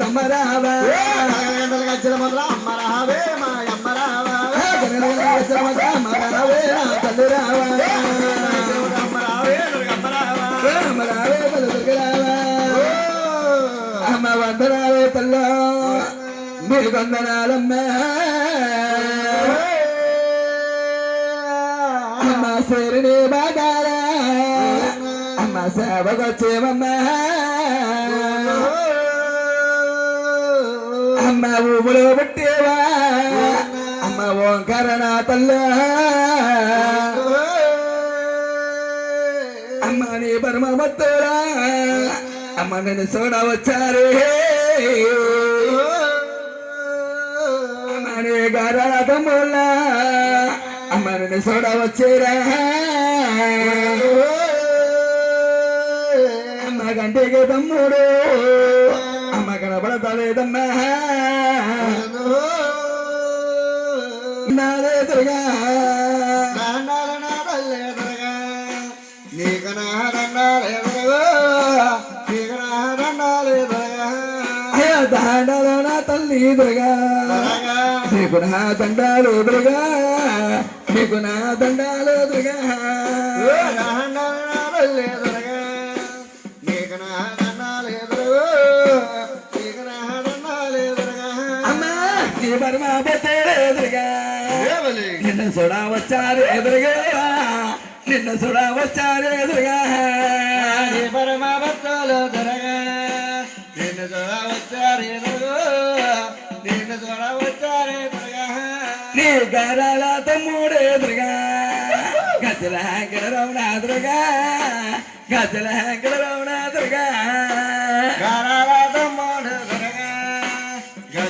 జగదమ్మ రావా అమ్మ రావే మా అమ్మ రావా తల్లి అమ్మ రావే అమ్మ రావా మరావే తల్లి రావా అమ్మ వందనాలే తల్ల మీ వందనాలమ్మా. అమ్మ సేరుని బాగారా అమ్మ సేవకొచ్చేవమ్మా. అమ్మ ఊములో పుట్టేవా? అమ్మ ఓంకరణ తల్ల. అమ్మ నీ పరమ భక్తురా అమ్మ నన్ను చూడ వచ్చారు. అమ్మ నీ గారాల తమ్ముళ్ళ. అమ్మ నన్ను చూడ నాకంటే తమ్ముడు? అమ్మ కనబడతలేదమ్మా నాదే దుర్గా నీకు నా తల్లి దుర్గా నీకు నా దండాలు ఎదురుగా నీకు నా దండాలు ఎదురుగా నీ పరమ పెట్టేడు ఎదురుగా నిన్ను చూడ వచ్చారు ఎదురుగా. నిన్ను చూడ వచ్చారు ఎదురుగా. నీ గారాల తమ్ముడు ఎదురుగా గజల గెలరవున ఎదురుగా. గజల గెలరవున ఎదురుగా. గజాల గణోనే గజాల గణోనే అయ్యా పిల్ల తినట్టు పిల్లడు నమ్మోడే దొరగా మాయ మాయ పోయాడే దొరగా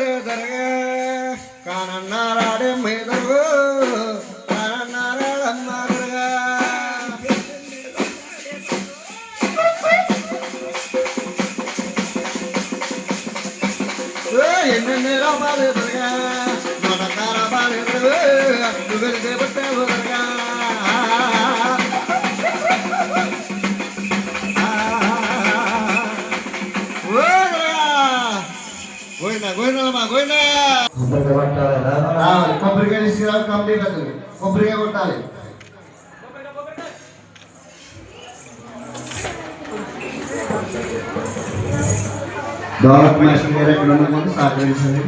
தரகு தரகு காணநாராடு மிதவு என்ன நிறம் அது? గోయినా గోయినా గోయినా రావాలి కొబ్బరికాయ తీసుకురావాలి కంప్లీట్ అవుతుంది కొబ్బరికాయ కొట్టాలి డెవలప్ నేషన్ గారు ఎక్కడ ఉన్న ముందు సహకరించండి